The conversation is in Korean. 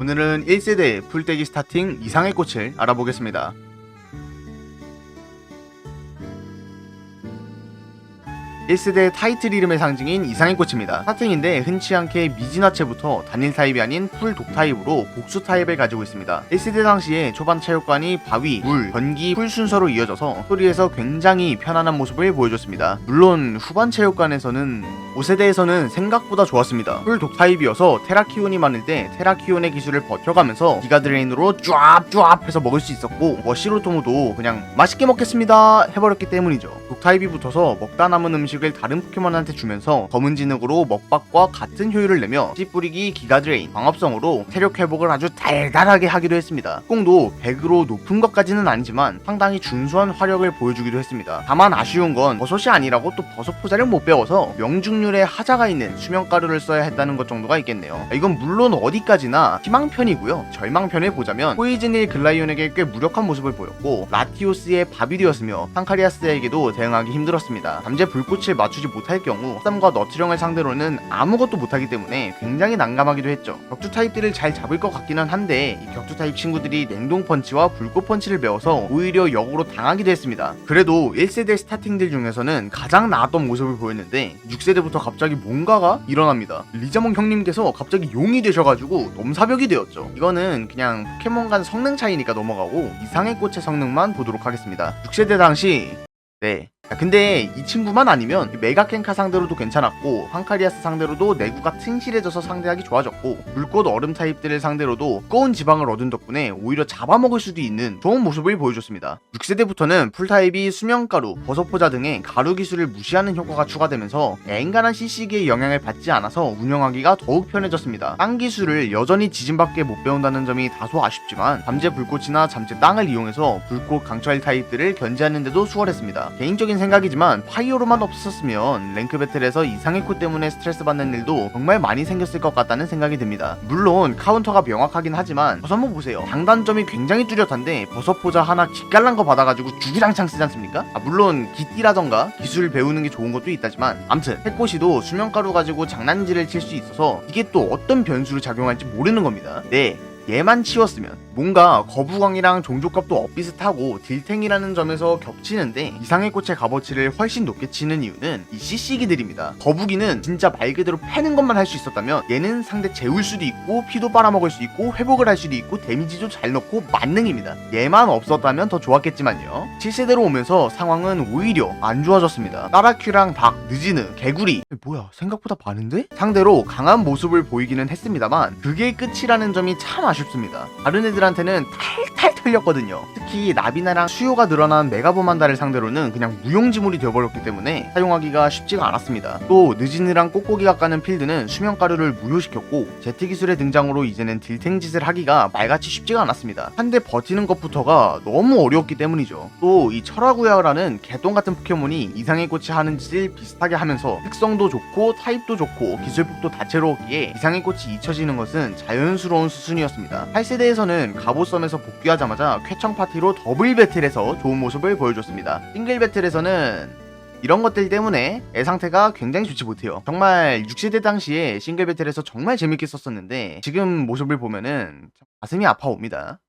오늘은 1세대 풀떼기 스타팅 이상의 꽃을 알아보겠습니다. 1세대 타이틀 이름의 상징인 이상의 꽃입니다. 스타팅인데 흔치 않게 미진화체부터 단일 타입이 아닌 풀 독 타입으로 복수 타입을 가지고 있습니다. 1세대 당시에 초반 체육관이 바위, 물, 전기, 풀 순서로 이어져서 소리에서 굉장히 편안한 모습을 보여줬습니다. 물론 후반 체육관에서는 5세대에서는 생각보다 좋았습니다. 풀 독 타입이어서 테라키온이 많을 때 테라키온의 기술을 버텨가면서 기가드레인으로 쫙쫙 해서 먹을 수 있었고 워시로토모도 그냥 맛있게 먹겠습니다 해버렸기 때문이죠. 독 타입이 붙어서 먹다 남은 음식 을 다른 포켓몬한테 주면서 검은 진흙으로 먹밥과 같은 효율을 내며 씨 뿌리기 기가 드레인 광합성으로 체력 회복을 아주 달달하게 하기도 했습니다. 꽁도 100으로 높은 것까지는 아니지만 상당히 준수한 화력을 보여주기도 했습니다. 다만 아쉬운 건 버섯이 아니라고 또 버섯 포자를 못 배워서 명중률에 하자가 있는 수면가루를 써야 했다는 것 정도가 있겠네요. 이건 물론 어디까지나 희망편이고요. 절망편을 보자면 포이즈닐 글라이온에게 꽤 무력한 모습을 보였고 라티오스의 밥이 되었으며 판카리아스에게도 대응하기 힘들었습니다. 잠재 불꽃 을 맞추지 못할 경우 쌈과 너트령을 상대로는 아무것도 못하기 때문에 굉장히 난감하기도 했죠. 격투 타입들을 잘 잡을 것 같기는 한데 이 격투 타입 친구들이 냉동 펀치와 불꽃 펀치를 배워서 오히려 역으로 당하기도 했습니다. 그래도 1세대 스타팅들 중에서는 가장 나았던 모습을 보였는데 6세대부터 갑자기 뭔가가 일어납니다. 리자몽 형님께서 갑자기 용이 되셔가지고 넘사벽이 되었죠. 이거는 그냥 포켓몬 간 성능 차이니까 넘어가고 이상의 꽃의 성능만 보도록 하겠습니다. 6세대 당시 네. 야, 근데 이 친구만 아니면 메가켄카 상대로도 괜찮았고 황카리아스 상대로도 내구가 튼실해져서 상대하기 좋아졌고 불꽃 얼음 타입들을 상대로도 두꺼운 지방을 얻은 덕분에 오히려 잡아먹을 수도 있는 좋은 모습을 보여줬습니다. 6세대부터는 풀타입이 수면가루, 버섯포자 등의 가루 기술을 무시하는 효과가 추가되면서 앵간한 CC기의 영향을 받지 않아서 운영하기가 더욱 편해졌습니다. 땅 기술을 여전히 지진밖에 못 배운다는 점이 다소 아쉽지만 잠재 불꽃이나 잠재 땅을 이용해서 불꽃 강철 타입들을 견제하는데도 수월했습니다. 개인적인 생각이지만 파이어로만 없었으면 랭크 배틀에서 이상의 코 때문에 스트레스 받는 일도 정말 많이 생겼을 것 같다는 생각이 듭니다. 물론 카운터가 명확하긴 하지만 버섯 한번 보세요. 장단점이 굉장히 뚜렷한데 버섯 포자 하나 기깔난 거 받아가지고 주기장창 쓰지 않습니까? 아, 물론 기띠라던가 기술을 배우는 게 좋은 것도 있다지만 암튼 해꼬시도 수면가루 가지고 장난질을 칠 수 있어서 이게 또 어떤 변수로 작용할지 모르는 겁니다. 네. 얘만 치웠으면 뭔가 거부광이랑 종족값도 엇비슷하고 딜탱이라는 점에서 겹치는데 이상의 꽃의 값어치를 훨씬 높게 치는 이유는 이 CC기들입니다. 거북이는 진짜 말 그대로 패는 것만 할 수 있었다면 얘는 상대 재울 수도 있고 피도 빨아먹을 수 있고 회복을 할 수도 있고 데미지도 잘 넣고 만능입니다. 얘만 없었다면 더 좋았겠지만요. 7세대로 오면서 상황은 오히려 안 좋아졌습니다. 따라큐랑 박, 느지느, 개구리 뭐야 생각보다 많은데? 상대로 강한 모습을 보이기는 했습니다만 그게 끝이라는 점이 참 아쉽습니다. 다른 애들한테는 탈 탈 털렸거든요. 특히 나비나랑 수요가 늘어난 메가보만다를 상대로는 그냥 무용지물이 되어버렸기 때문에 사용하기가 쉽지가 않았습니다. 또 느지느랑 꼬꼬기가 까는 필드는 수면가루를 무효시켰고 제트 기술의 등장으로 이제는 딜탱 짓을 하기가 말같이 쉽지가 않았습니다. 한대 버티는 것부터가 너무 어려웠기 때문이죠. 또 이 철화구야라는 개똥 같은 포켓몬이 이상의 꽃이 하는 짓을 비슷하게 하면서 특성도 좋고 타입도 좋고 기술폭도 다채로웠기에 이상의 꽃이 잊혀지는 것은 자연스러운 수순이었습니다. 8세대에서는 갑옷섬에서 복귀하 자마자 쾌청 파티로 더블 배틀에서 좋은 모습을 보여줬습니다. 싱글 배틀에서는 이런 것들 때문에 애 상태가 굉장히 좋지 못해요. 정말 6세대 당시에 싱글 배틀에서 정말 재밌게 썼었는데 지금 모습을 보면은 가슴이 아파옵니다.